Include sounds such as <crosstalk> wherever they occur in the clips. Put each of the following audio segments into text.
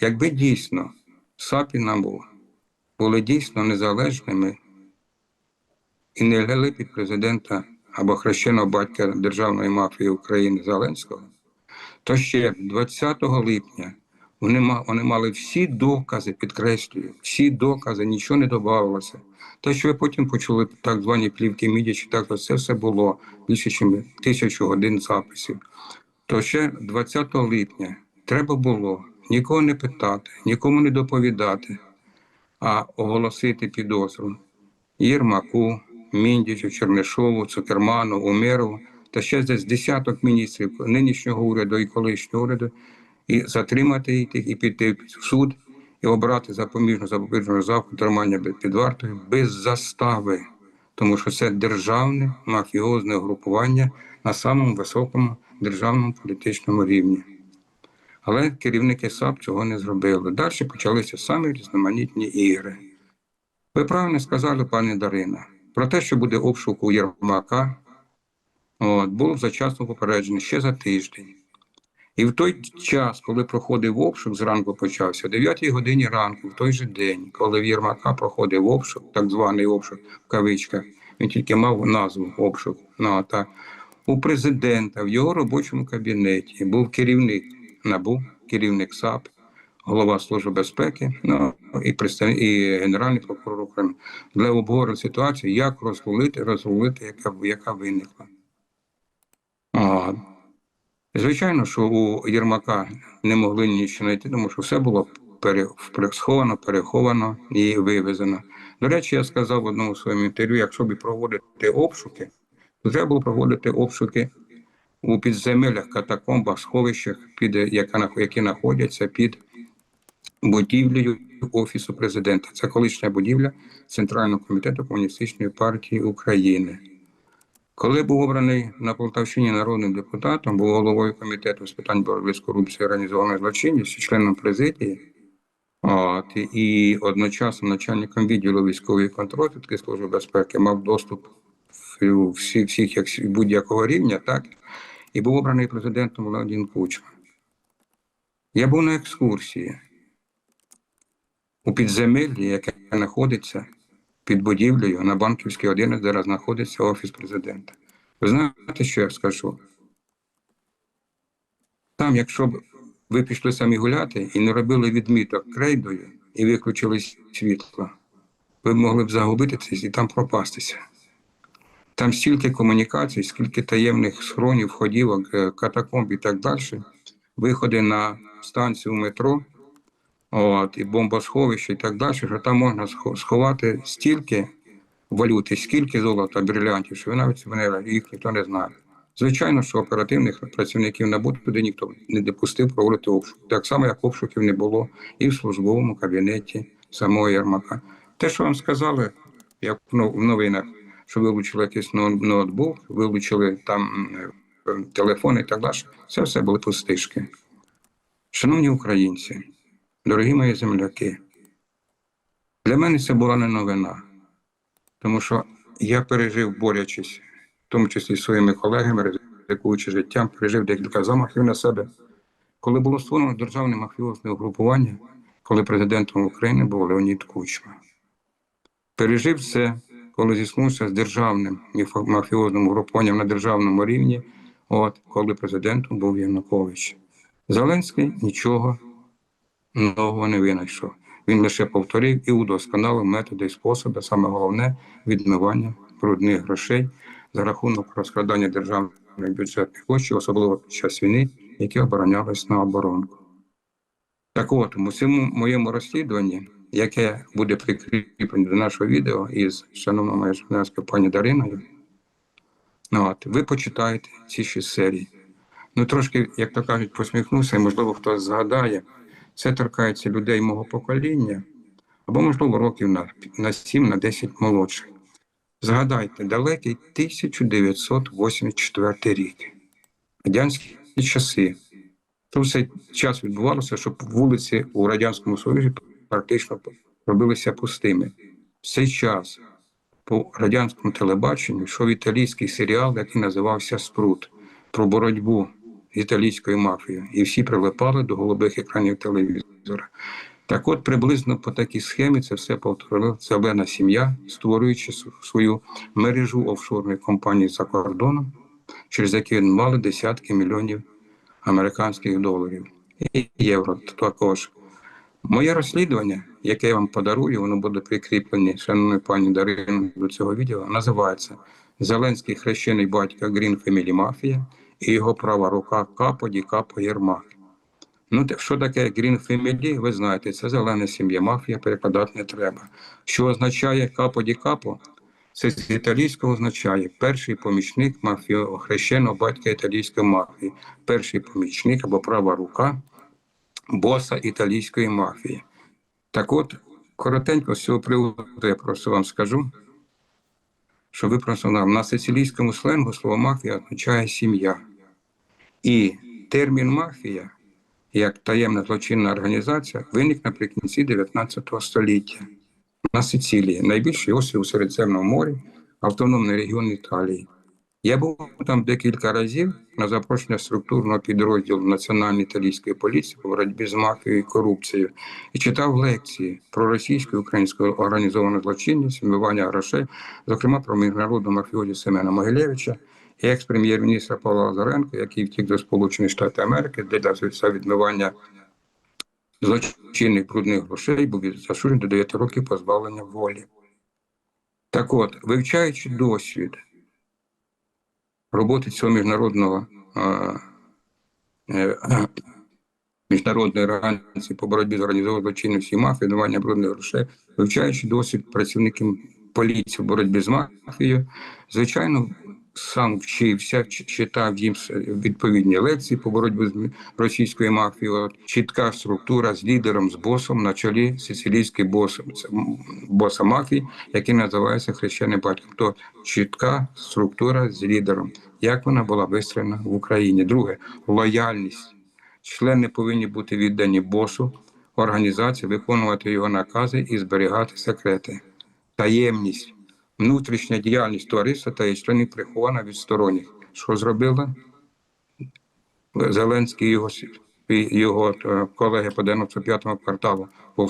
Якби дійсно САП і НАБУ були дійсно незалежними і не лягли під президента або хрещеного батька державної мафії України Зеленського, то ще 20 липня вони, вони мали всі докази, підкреслюю, всі докази, нічого не додавалося. Те, що ви потім почули так звані плівки мідячі, так це все було більше, ніж тисячу годин записів. То ще 20 липня треба було нікого не питати, нікому не доповідати, а оголосити підозру Єрмаку, Міндічу, Чернишову, Цукерману, Умерову та ще десь десяток міністрів нинішнього уряду і колишнього уряду, і затримати їх і піти в суд, і обрати запобіжну запобіжну заходу тримання під вартою без застави, тому що це державне мафіозне групування на самому високому державному політичному рівні. Але керівники САП цього не зробили. Далі почалися самі різноманітні ігри. Ви правильно сказали, пані Дарина, про те, що буде обшук у Єрмака, от, було зачасно попереджено ще за тиждень. І в той час, коли проходив обшук, зранку почався, о 9 годині ранку, в той же день, коли в Єрмака проходив обшук, так званий обшук в кавичках, він тільки мав назву обшук. Ну, а так, у президента в його робочому кабінеті був керівник НАБУ, керівник САП, голова Служби безпеки, ну і представник і генеральний прокурор України для обговорення ситуації, як розрулити, розрулити, яка, яка виникла. А, звичайно, що у Єрмака не могли нічого знайти, тому що все було пере, сховано, переховано і вивезено. До речі, я сказав в одному своєму інтерв'ю, якщо б проводити обшуки, то треба було проводити обшуки у підземеллях, катакомбах, сховищах, під, яка, які знаходяться під будівлею Офісу президента. Це колишня будівля Центрального комітету Комуністичної партії України. Коли був обраний на Полтавщині народним депутатом, був головою комітету з питань боротьби з корупцією і організованої злочинністю, членом президії, от, і одночасно начальником відділу військової контррозвідки Служби безпеки мав доступ всі, всіх як будь-якого рівня, так, і був обраний президентом Володимир Кучма. Я був на екскурсії у підземеллі, яке знаходиться під будівлею на Банківській 11, де знаходиться Офіс президента. Ви знаєте, що я скажу? Там, якщо б ви пішли самі гуляти і не робили відміток крейдою і виключили світло, ви б могли б загубитися і там пропастися. Там стільки комунікацій, скільки таємних схронів, входівок, е, катакомб і так далі, виходи на станцію метро, от, і бомбосховище і так далі, що там можна схо- сховати стільки валюти, скільки золота, брилянтів, що навіть мене їх ніхто не знає. Звичайно, що оперативних працівників НАБУ туди ніхто не допустив проводити обшук. Так само, як обшуків не було і в службовому кабінеті самого Єрмака. Те, що вам сказали, як в новинах, що вилучили якийсь ноутбук, вилучили там е, телефон і так далі, це все були пустишки. Шановні українці, дорогі мої земляки, для мене це була не новина, тому що я пережив, борючись, в тому числі зі своїми колегами, ризикуючи життям, пережив декілька замахів на себе. Коли було створено державне мафіозне угрупування, коли президентом України був Леонід Кучма. Пережив це, коли зіткнувся з державним мафіозним угрупуванням на державному рівні, от коли президентом був Янукович. Зеленський нічого нового не винайшов. Він лише повторив і удосконалив методи і способи, саме головне відмивання брудних грошей за рахунок розкрадання державних бюджетних коштів, особливо під час війни, які оборонялись на оборонку. Так от, у цьому моєму розслідуванні, яке буде прикріплене до нашого відео із шановною журналісткою пані Дариною, ну, от, ви почитаєте ці шість серій. Ну, трошки, як то кажуть, посміхнуся, і можливо хтось згадає. Це торкається людей мого покоління, або, можливо, років на, на 7, на 10 молодших. Згадайте, далекий 1984 рік, радянські часи. То все час відбувалося, щоб вулиці у Радянському Союзі практично робилися пустими. Цей час по радянському телебаченню йшов італійський серіал, який називався Спрут про боротьбу з італійською мафією, і всі прилипали до голубих екранів телевізора. Так от приблизно по такій схемі це все повторила зелена сім'я, створюючи свою мережу офшорних компаній за кордоном, через які мали десятки мільйонів американських доларів і євро також. Моє розслідування, яке я вам подарую, воно буде прикріплене, шановної пані Дарино, до цього відео, називається Зеленський хрещений батько Green Family Mafia і його права рука Капо Ді Капо Єрмак. Ну, що таке Green Family, ви знаєте, це зелена сім'я мафія, перекладати не треба. Що означає Капо Ді Капо? Це з італійського означає перший помічник мафії, хрещеного батька італійської мафії, перший помічник або права рука боса італійської мафії. Так от, коротенько з цього приводу я просто вам скажу, що ви просто знали, на сицилійському сленгу слово мафія означає сім'я. І термін мафія, як таємна злочинна організація, виник наприкінці 19 століття на Сицилії, найбільший острів у Середземному морі, автономний регіон Італії. Я був там декілька разів на запрошення структурного підрозділу Національної італійської поліції по боротьбі з мафією і корупцією і читав лекції про російську і українську організовану злочинність, вмивання грошей, зокрема про міжнародну мафіозі Семена Могилевича і екс-прем'єр-міністра Павла Лазаренка, який втік до Сполучених Штатів Америки, де для відмивання злочинних брудних грошей був засуджений до 9 років позбавлення волі. Так от, вивчаючи досвід роботи цього міжнародного е, <clears throat> міжнародної організації по боротьбі з організованою злочинністю і мафією, давання брудних грошей, вивчаючи досвід працівників поліції в боротьбі з мафією, звичайно, сам вчився, читав їм відповідні лекції по боротьбі з російською мафією. Чітка структура з лідером, з босом на чолі сицилійський бос, боса мафії, який називається хрещений батько. То чітка структура з лідером. Як вона була вистроєна в Україні? Друге лояльність. Члени повинні бути віддані босу організації, виконувати його накази і зберігати секрети. Таємність, внутрішня діяльність товариства та її членів прихована від сторонніх. Що зробила Зеленський і його, його е, колеги по 95-му кварталу в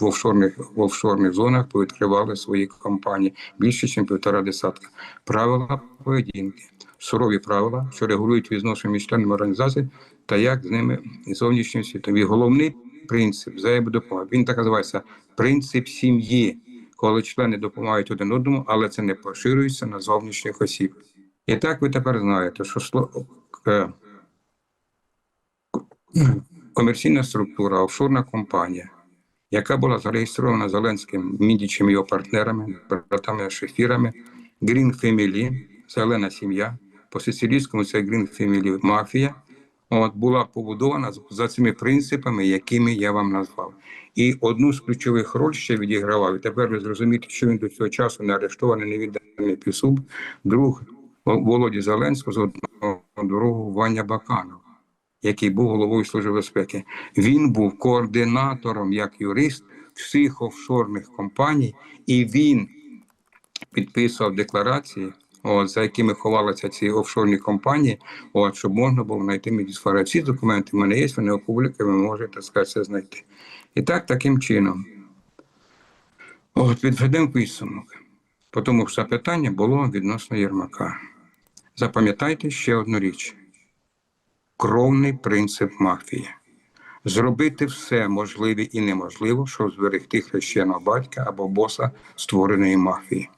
офшорних, в офшорних зонах повідкривали свої компанії більше, ніж півтора десятка. Правила поведінки, сурові правила, що регулюють відношення між членами організації та як з ними зовнішнім світом. І головний принцип взаємодопомоги. Він так називається принцип сім'ї, коли члени допомагають один одному, але це не поширюється на зовнішніх осіб. І так ви тепер знаєте, що е, комерційна структура, офшорна компанія, яка була зареєстрована Зеленським Міндічем і його партнерами, братами шефірами, Green Family, зелена сім'я, по сицилійському це Green Family мафія, от, була побудована за цими принципами, якими я вам назвав. І одну з ключових роль ще відігравав. І тепер ви зрозумієте, що він до цього часу не арештований, не відданий пісуб, друг Володі Зеленського з одного другого Ваня Баканов який був головою Служби безпеки. Він був координатором як юрист всіх офшорних компаній, і він підписував декларації, от, за якими ховалися ці офшорні компанії, от, щоб можна було знайти медісфера. Ці документи в мене є, вони опубліковані, ви можете так сказати, це знайти. І так, таким чином. От, підведемо підсумок. Тому що питання було відносно Єрмака. Запам'ятайте ще одну річ кровний принцип мафії. Зробити все можливе і неможливе, щоб зберегти хрещеного батька або боса створеної мафії.